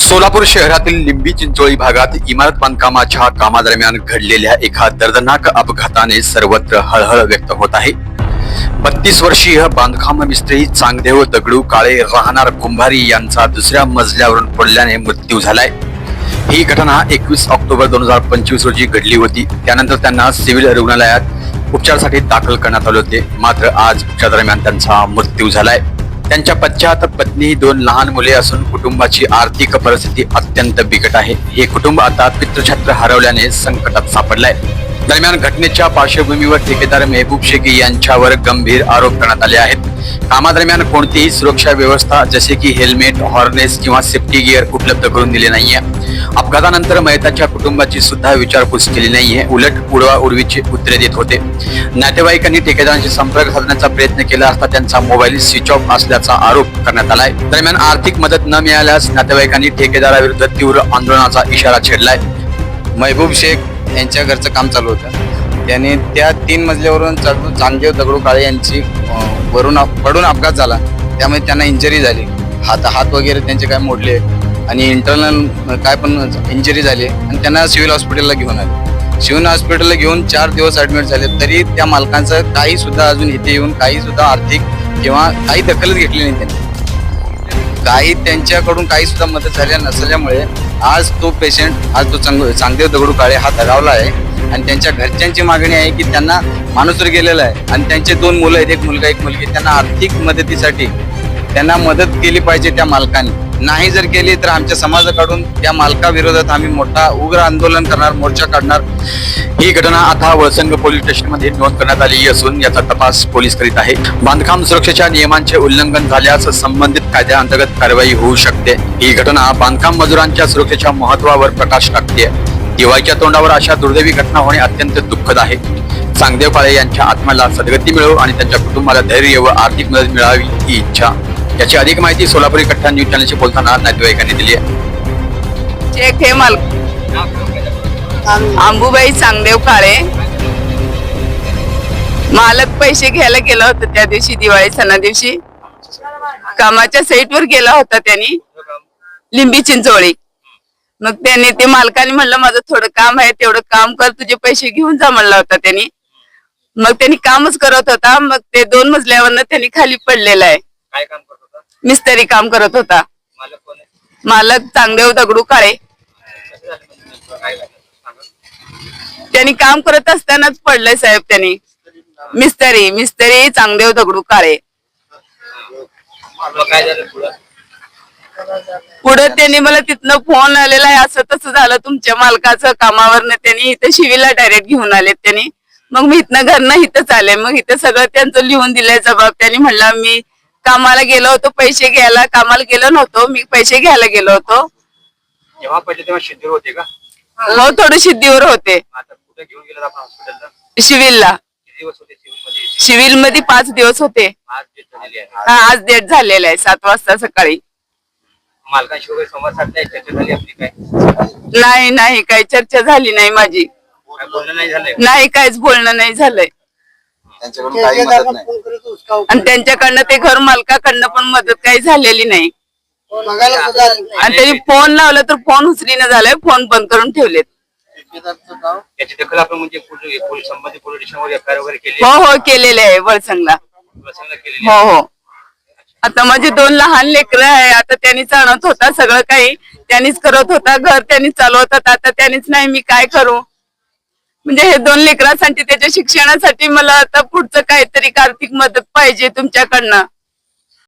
सोलापूर शहरातील लिंबी चिंचोळी भागात इमारत बांधकामाच्या कामादरम्यान घडलेल्या एका दर्दनाक अपघाताने सर्वत्र हळहळ व्यक्त होत आहे. बत्तीस वर्षीय बांधकाम मिस्त्री चांगदेव दगडू काळे राहणार कुंभारी यांचा दुसऱ्या मजल्यावरून पडल्याने मृत्यू झालाय. ही घटना एकवीस ऑक्टोबर दोन हजार पंचवीस रोजी घडली होती. त्यानंतर त्यांना सिव्हिल रुग्णालयात उपचारासाठी दाखल करण्यात आले होते. मात्र आज उपचार दरम्यान त्यांचा मृत्यू झालाय. त्यांच्या पश्चात पत्नी दोन लहान मुले असून कुटुंबाची आर्थिक परिस्थिती अत्यंत बिकट आहे. हे कुटुंब आता पितृछत्र हरवल्याने संकटात सापडलंय. दरम्यान घटनेच्या पार्श्वभूमीवर ठेकेदार मेहबूब शेखी यांच्यावर गंभीर आरोप करण्यात आले आहेत. कामादरम्यान कोणतीही सुरक्षा व्यवस्था जसे की हेल्मेट हॉर्नेस किंवा सेफ्टी गिअर उपलब्ध करून दिले नाहीये. अपघातानंतर मयताच्या कुटुंबाची सुद्धा विचारपूस केली नाहीये. उलट उडवा उर्वीचे उत्तरे देत होते. नातेवाईकांनी ठेकेदारांशी संपर्क साधण्याचा प्रयत्न केला असता त्यांचा मोबाईल स्विच ऑफ असल्याचा आरोप करण्यात आलाय. दरम्यान आर्थिक मदत न मिळाल्यास नातेवाईकांनी ठेकेदाराविरुद्ध तीव्र आंदोलनाचा इशारा छेडलाय. महबूब शेख यांच्या घरचं काम चालू होतं. त्याने त्या तीन मजल्यावरून चढू चांगदेव दगडू काळे यांची वरून पडून अपघात झाला. त्यामुळे त्यांना इंजरी झाली. हात हात वगैरे त्यांचे काय मोडले. आणि इंटरनल काय पण इंजरी झाली. आणि त्यांना सिव्हिल हॉस्पिटलला घेऊन आले. सिव्हिल हॉस्पिटलला घेऊन चार दिवस ॲडमिट झाले. तरी त्या मालकांचं काही सुद्धा अजून इथे येऊन काही सुद्धा आर्थिक किंवा काही दखलच घेतली नाही त्यांनी. काही त्यांच्याकडून काही सुद्धा मदत झाल्या नसल्यामुळे आज तो पेशंट आज तो चंग चांगदेव दगडू काळे हा दगावला आहे. आणि त्यांच्या घरच्यांची मागणी आहे की त्यांना माणूस गेलेला आहे. आणि त्यांचे दोन मुलं आहेत एक मुलगा एक मुलगी. त्यांना आर्थिक मदतीसाठी त्यांना मदत केली पाहिजे त्या मालकाने. नाही जर केली तर आमच्या समाजाकडून त्या मालकाविरोधात आम्ही मोठा उग्र आंदोलन करणार मोर्चा काढणार. ही घटना आता वळसंग पोलीस स्टेशनमध्ये नोंद करण्यात आली असून याचा तपास पोलीस करीत आहे बांधकाम सुरक्षेच्या नियमांचे उल्लंघन झाल्यास संबंधित कायद्याअंतर्गत कारवाई होऊ शकते. ही घटना बांधकाम मजुरांच्या सुरक्षेच्या महत्वावर प्रकाश टाकते. दिवाळीच्या तोंडावर अशा दुर्दैवी घटना होणे अत्यंत दुःखद आहे. चांगदेव काळे यांच्या आत्म्याला सद्गती मिळो आणि त्यांच्या कुटुंबाला धैर्य व आर्थिक मदत मिळावी ही इच्छा. याची अधिक माहिती सोलापुरी कट्टा न्यूज चॅनलशी बोलताना नातेवाईकांनी दिली आहे. चेक हे माल आंबूबाई चांगदेव काळे. मालक पैसे घ्यायला गेला होता त्या दिवशी दिवाळी सणा दिवशी. कामाच्या साईट वर गेला होता त्यांनी. लिंबी चिंचोळी. मग त्याने ते मालकाने म्हणलं माझं थोडं काम आहे तेवढं काम कर तुझे पैसे घेऊन जा म्हणला होता त्यांनी. मग त्यांनी कामच करत होता. मग ते दोन मजल्यावरनं त्यांनी खाली पडलेलं आहे. काय काम करत होता? मिस्त्री काम करत होता. मालक कोण आहे? मालक चांगदेव दगडू काळे. काय झालं? त्यांनी काम करत असतानाच पडलंय साहेब त्यांनी. मिस्त्री मिस्त्री चांगदेव दगडू काळे. मग काय झालं पुढं. पुढे त्यांनी मला तिथनं फोन आलेला आहे. असं तसं झालं तुमच्या मालकाचं कामावरनं. त्यांनी इथं शिवीला डायरेक्ट घेऊन आलेत त्यांनी. मग मी इथनं घरनं इथंच आले. मग इथं सगळं त्यांचं लिहून दिलंय जबाब. त्यांनी म्हणला मी कामाला गेलो होतो पैसे घ्यायला. कामाला गेलो नव्हतो. मी पैसे घ्यायला गेलो होतो. जेव्हा पहिले तेव्हा शिद्दीर होते का? हो थोडे सिद्धीवर होते. आता कुठे घेऊन गेलं आपण हॉस्पिटलला शिविलला. किती दिवस होते? सिव्हिलमध्ये शिविलमध्ये पाच दिवस होते. आज डेट झालेली आहे हा, आज डेट झालेला आहे सात वाजता सकाळी. मालकांशी वगैरे संवाद साधलाय चर्चा झाली आपली काय? नाही नाही काही चर्चा झाली नाही माझी. बोलणं नाही झालंय? नाही काहीच बोलणं नाही झालंय. त्यांच्याकडून काही मदत नाही. आणि त्यांच्याकडनं ते घर मालकाकडनं पण मदत काही झालेली नाही. आणि त्यांनी फोन लावला तर फोन उचलीनं झालाय फोन बंद करून ठेवलेत. त्याची दखल आपण म्हणजे पोलीस पोलीस संबंधित पोलीस स्टेशनवर एफ आय आर वगैरे केली हो हो केलेले आहे वळसंगला. प्रसंग केलेली हो आहे. हो. आता माझे दोन लहान लेकरं आहे आता त्यांनीच आणत होता सगळं काही. त्यांनीच करत होता घर त्यांनीच चालवत होता आता त्यांनीच नाही मी काय करू? म्हणजे हे दोन लेकरांसाठी त्याच्या शिक्षणासाठी मला आता पुढचं काहीतरी आर्थिक मदत पाहिजे तुमच्याकडनं.